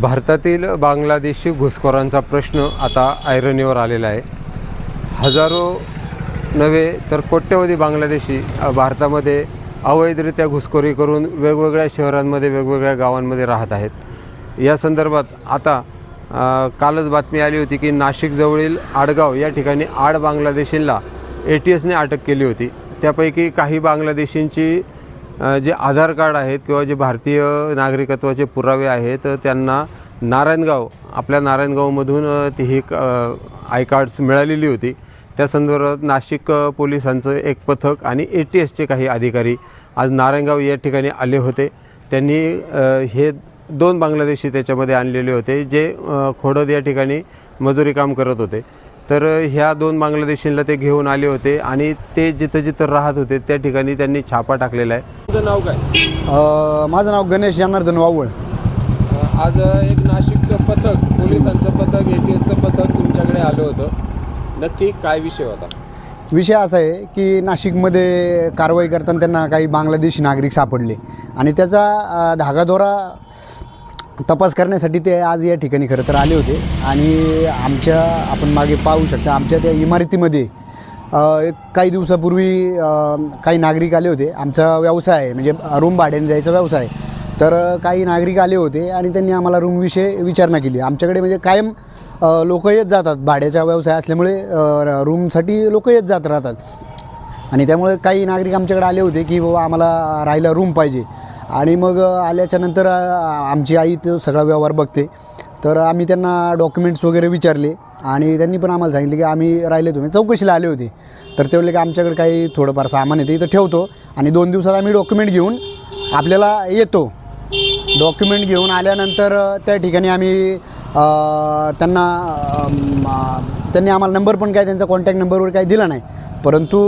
भारतातील बांगलादेशी घुसखोरांचा प्रश्न आता ऐरणीवर आलेला आहे. हजारो नव्हे तर कोट्यवधी बांगलादेशी भारतामध्ये अवैधरित्या घुसखोरी करून वेगवेगळ्या शहरांमध्ये वेगवेगळ्या गावांमध्ये राहत आहेत. या संदर्भात आता कालच बातमी आली होती की नाशिकजवळील आडगाव या ठिकाणी आड बांगलादेशींना ए टी एसने अटक केली होती. त्यापैकी काही बांगलादेशींची जे आधार कार्ड आहेत किंवा जे भारतीय नागरिकत्वाचे पुरावे आहेत त्यांना नारायणगाव आपल्या नारायणगावमधून ती ही आय कार्ड्स मिळालेली होती. त्या संदर्भात नाशिक पोलिसांचं एक पथक आणि ए टी एसचे काही अधिकारी आज नारायणगाव या ठिकाणी आले होते. त्यांनी हे दोन बांगलादेशी त्याच्यामध्ये आणलेले होते जे खोडद या ठिकाणी मजुरी काम करत होते. तर ह्या दोन बांगलादेशींना ते घेऊन आले होते आणि ते जिथं जिथं राहत होते त्या ठिकाणी त्यांनी छापा टाकलेला आहे. तुझं नाव काय? अ, माझं नाव गणेश जनार्दन वावळ. आज एक नाशिकचं पथक पोलिसांचं पथक ए टी एसचं पथक तुमच्याकडे आलं होतं. नक्की काय विषय होता? विषय असा आहे की नाशिकमध्ये कारवाई करताना त्यांना काही बांगलादेशी नागरिक सापडले आणि त्याचा अ, धागादोरा तपास करण्यासाठी ते आज या ठिकाणी खरं तर आले होते. आणि आमच्या आपण मागे पाहू शकता आमच्या त्या इमारतीमध्ये एक काही दिवसापूर्वी काही नागरिक आले होते. आमचा व्यवसाय आहे म्हणजे रूम भाड्याने जायचा व्यवसाय तर काही नागरिक आले होते आणि त्यांनी आम्हाला रूमविषयी विचारणा केली. आमच्याकडे म्हणजे कायम लोक येत जातात. भाड्याचा व्यवसाय असल्यामुळे रूमसाठी लोक येत जात राहतात. आणि त्यामुळे काही नागरिक आमच्याकडे आले होते की बाबा आम्हाला राहायला रूम पाहिजे. आणि मग आल्याच्यानंतर आल्याच्यानंतर आमची आई तो सगळा व्यवहार बघते. तर आम्ही त्यांना डॉक्युमेंट्स वगैरे विचारले आणि त्यांनी पण आम्हाला सांगितलं की आम्ही राहिले तुम्ही. चौकशीला आले होते. तर तेवढे की आमच्याकडे काही थोडंफार सामान येते इथं ठेवतो आणि दोन दिवसात आम्ही डॉक्युमेंट घेऊन आपल्याला येतो. डॉक्युमेंट घेऊन आल्यानंतर त्या ठिकाणी आम्ही त्यांना त्यांनी आम्हाला नंबर पण काय त्यांचा कॉन्टॅक्ट नंबरवर काही दिला नाही. परंतु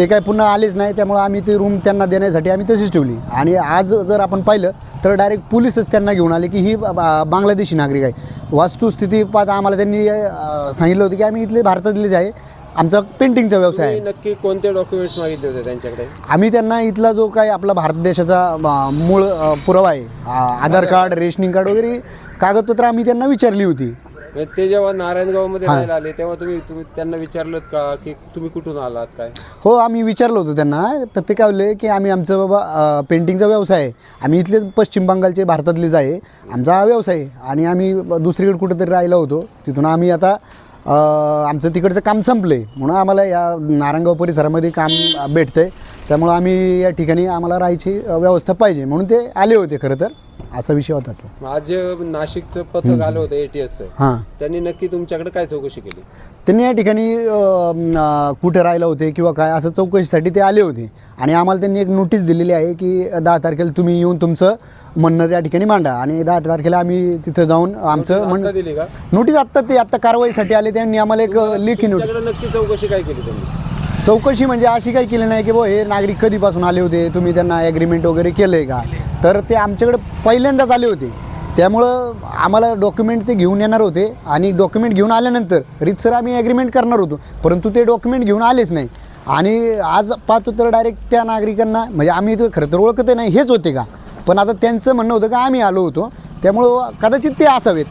ते काय पुन्हा आलेच नाही त्यामुळं आम्ही ती रूम त्यांना देण्यासाठी आम्ही तशीच ठेवली. आणि आज जर आपण पाहिलं तर डायरेक्ट पोलीसच त्यांना घेऊन आले की ही बांगलादेशी नागरिक आहे. वास्तुस्थिती पाहता आम्हाला त्यांनी सांगितलं होतं की आम्ही इथले भारतातलेच आहे. आमचा पेंटिंगचा व्यवसाय आहे. नक्की कोणते डॉक्युमेंट्स मागितले होते त्यांच्याकडे? आम्ही त्यांना इथला जो काही आपला भारत देशाचा मूळ पुरावा आहे आधार कार्ड रेशनिंग कार्ड वगैरे कागदपत्र आम्ही त्यांना विचारली होती. म्हणजे ते जेव्हा नारायणगावमध्ये हा. राहायला आले तेव्हा तुम्ही तुम्ही त्यांना विचारलं का की तुम्ही कुठून आलात काय? हो आम्ही विचारलं होतं त्यांना. तर ते काय बोलले की आम्ही आमचं बाबा अ, पेंटिंगचा व्यवसाय आहे. आम्ही इथलेच पश्चिम बंगालचे भारतातलेच आहे. आमचा हा व्यवसाय आहे. आणि आम्ही दुसरीकडे कुठेतरी राहिलो होतो. तिथून आम्ही आता अ, आमचं तिकडचं काम संपलं आहे म्हणून आम्हाला या नारायणगाव परिसरामध्ये काम भेटतं आहे त्यामुळं आम्ही या ठिकाणी आम्हाला राहायची अ, व्यवस्था पाहिजे. म्हणून ते आले होते खरं तर. असा विषय होता तो. आज जे नाशिकचं पथक आलं होतं एटीएसचं हां. त्यांनी नक्की तुमच्याकडे काय चौकशी केली? त्यांनी या ठिकाणी अ, कुठे राहिलं होते किंवा काय असं चौकशीसाठी ते आले होते. आणि आम्हाला त्यांनी एक नोटीस दिलेली आहे की दहा तारखेला तुम्ही येऊन तुमचं म्हणणं त्या ठिकाणी मांडा. आणि दहा तारखेला आम्ही तिथं जाऊन आमचं म्हण आता दिली का? नोटीस आत्ता ते आत्ता कारवाईसाठी आले. त्यांनी आम्हाला एक अ, लेखी नोटीस तुमच्याकडे नक्की चौकशी काय केली त्यांनी? चौकशी म्हणजे अशी काही केली नाही की बुवा हे नागरिक कधीपासून आले होते? तुम्ही त्यांना ॲग्रीमेंट वगैरे केलं आहे का? तर ते आमच्याकडे पहिल्यांदाच आले होते. त्यामुळं आम्हाला डॉक्युमेंट ते घेऊन येणार होते आणि डॉक्युमेंट घेऊन आल्यानंतर रितसर आम्ही ॲग्रीमेंट करणार होतो. परंतु ते डॉक्युमेंट घेऊन आलेच नाही. आणि आज पाहतो तर डायरेक्ट त्या नागरिकांना म्हणजे आम्ही इथं खरं तर ओळखत नाही हेच होते का? पण आता त्यांचं म्हणणं होतं का आम्ही आलो होतो. त्यामुळं कदाचित ते असावेत.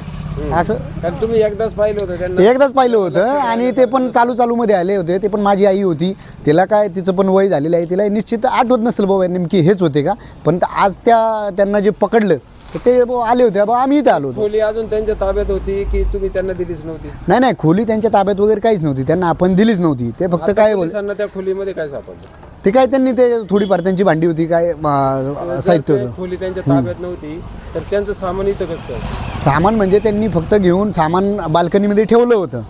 असं कारण तुम्ही एकदाच पाहिलं होतं त्यांना. एकदाच पाहिलं होतं आणि ते पण चालू चालूमध्ये आले होते. ते पण माझी आई होती. तिला काय तिचं पण वय झालेलं आहे. तिला निश्चित आठवत नसेल बाबा नेमकी हेच होते का? पण त- आज त्या त्यांना जे पकडलं तर ते बुवा आले होते. बाबा आम्ही इथं आलो होतो. खोली अजून त्यांच्या ताब्यात होती की तुम्ही त्यांना दिलीच नव्हती? नाही नाही. खोली त्यांच्या ताब्यात वगैरे काहीच नव्हती. त्यांना आपण दिलीच नव्हती. ते फक्त आता काय बोल पोलिसांना त्या खोलीमध्ये काय सापडलं? ते काय त्यांनी ते थोडीफार त्यांची भांडी होती काय अं, साहित्य होतं. खोली त्यांच्या ताब्यात नव्हती तर त्यांचं सामान इथं कसं काय? सामान म्हणजे त्यांनी फक्त घेऊन सामान बाल्कनीमध्ये ठेवलं होतं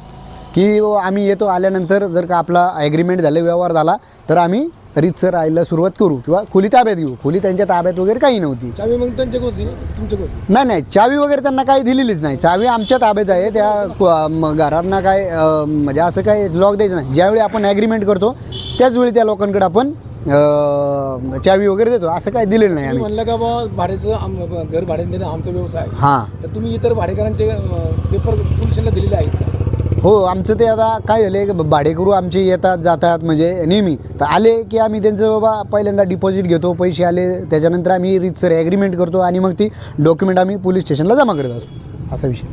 की आम्ही येतो आल्यानंतर जर का आपला ॲग्रीमेंट झालं व्यवहार झाला तर आम्ही रीतसर राहायला सुरुवात करू किंवा खोली ताब्यात घेऊ. खोली त्यांच्या ताब्यात वगैरे काही नव्हती. चावी मग त्यांच्याकडे होती तुमच्याकडे होती. नाही नाही चावी वगैरे त्यांना काही दिलेलीच नाही. चावी आमच्या ताब्यात आहे त्या क- म- घरांना काय अं, म्हणजे असं काय लॉक द्यायचं नाही. ज्यावेळी आपण ॲग्रीमेंट करतो त्याच वेळी त्या लोकांकडे आपण अं, चावी वगैरे देतो. असं काय दिलेलं नाही आम्ही. म्हणलं का बा भाड्याचं आम- घर भाड्याने देणं आमचा व्यवसाय आहे. हां. तर तुम्ही इतर भाडेकरांचे अं, पेपर पोलिसांना दिलेले आहेत. का? हो आमचं ते आता काय झालं आहे भाडेकरू आमचे येतात जातात म्हणजे नेहमी. तर आले की आम्ही त्यांचं बाबा पहिल्यांदा डिपॉझिट घेतो पैसे आले त्याच्यानंतर आम्ही रितसर ॲग्रीमेंट करतो आणि मग ती डॉक्युमेंट आम्ही पोलीस स्टेशनला जमा करत असतो. असा विषय.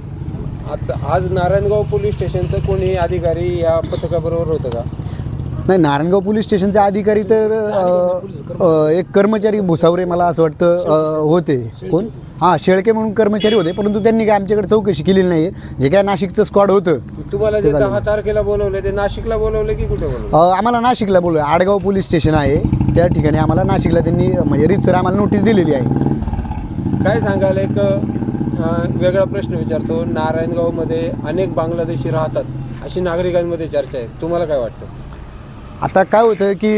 आता आज नारायणगाव पोलीस स्टेशनचं कोणी अधिकारी या पथकाबरोबर होतं का? नाही नारायणगाव पोलीस स्टेशनचे अधिकारी तर अ, अ, एक कर्मचारी भुसावरे मला असं वाटतं अ, होते. कोण? हां शेळके म्हणून कर्मचारी होते परंतु त्यांनी काय आमच्याकडे चौकशी केलेली नाही आहे जे काय नाशिकचं स्क्वॉड होतं तुम्हाला जे दहा तारखेला बोलवले ते नाशिकला बोलवले की कुठे बोलवले अ, आम्हाला नाशिकला बोलू आडगाव पोलीस स्टेशन आहे. त्या ठिकाणी आम्हाला नाशिकला त्यांनी म्हणजे रितसर आम्हाला नोटीस दिलेली आहे. काय सांगाल एक अं, वेगळा प्रश्न विचारतो. नारायणगावमध्ये अनेक बांगलादेशी राहतात अशी नागरिकांमध्ये चर्चा आहे. तुम्हाला काय वाटतं? आता काय होतं की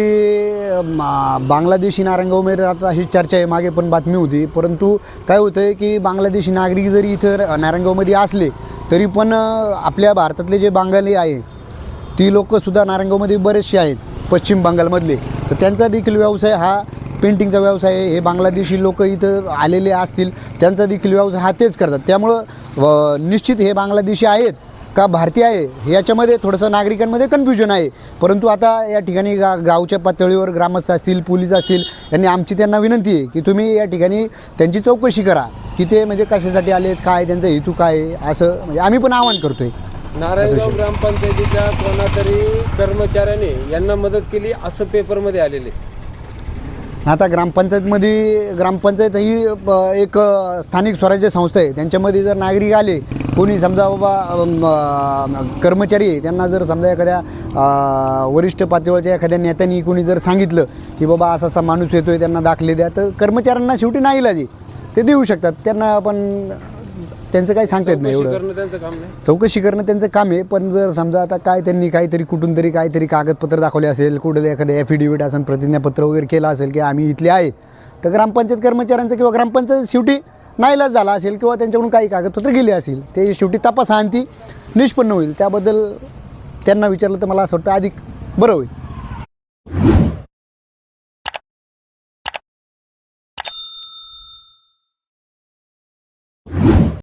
मा- बांगलादेशी नारायणगावमध्ये आता अशी चर्चा आहे मागे पण बातमी होती. परंतु काय होतं आहे की बांगलादेशी नागरिक जरी इथं नारायणगावमध्ये असले तरी पण आपल्या भारतातले जे बांगाली आहे ती लोकंसुद्धा नारायणगावमध्ये बरेचसे आहेत पश्चिम बंगालमधले. तर त्यांचा देखील व्यवसाय हा पेंटिंगचा व्यवसाय आहे. हे बांगलादेशी लोक इथं आलेले असतील त्यांचा देखील व्यवसाय हा तेच करतात. त्यामुळं व निश्चित हे बांगलादेशी आहेत. का भारतीय आहे याच्यामध्ये थोडंसं नागरिकांमध्ये कन्फ्युजन आहे. परंतु आता या ठिकाणी गा गावच्या पातळीवर ग्रामस्थ असतील पोलीस असतील यांनी आमची त्यांना विनंती आहे की तुम्ही या ठिकाणी त्यांची चौकशी करा की ते म्हणजे कशासाठी आलेत काय त्यांचा हेतू काय आहे असं म्हणजे आम्ही पण आवाहन करतो आहे नारायणगाव ग्रामपंचायतीच्या कोणातरी कर्मचाऱ्याने यांना मदत केली असं पेपरमध्ये आलेले. आता ग्रामपंचायतमध्ये ग्रामपंचायत ही एक स्थानिक स्वराज्य संस्था आहे त्यांच्यामध्ये जर नागरिक आले कोणी समजा बाबा कर्मचारी आहे त्यांना जर समजा एखाद्या वरिष्ठ पातळीवरच्या एखाद्या नेत्यांनी कोणी जर सांगितलं की बाबा असा असा माणूस येतोय त्यांना दाखले द्या तर कर्मचाऱ्यांना शेवटी नाही इलाजी ते देऊ शकतात. त्यांना आपण त्यांचं काही सांगता येत नाही एवढं. चौकशी करणं त्यांचं काम आहे पण जर समजा आता काय त्यांनी काहीतरी कुठून तरी काहीतरी कागदपत्र दाखवले असेल कुठं एखादं ॲफिडेविट असेल प्रतिज्ञापत्र वगैरे केलं असेल की आम्ही इथले आहेत तर ग्रामपंचायत कर्मचाऱ्यांचं किंवा ग्रामपंचायत शेवटी नाईलाज झाला असेल किंवा त्यांच्याकडून काही कागदपत्र गेले असेल ते शेवटी तपास आणती निष्पन्न होईल. त्याबद्दल त्यांना विचारलं तर मला असं वाटतं अधिक बरं होईल.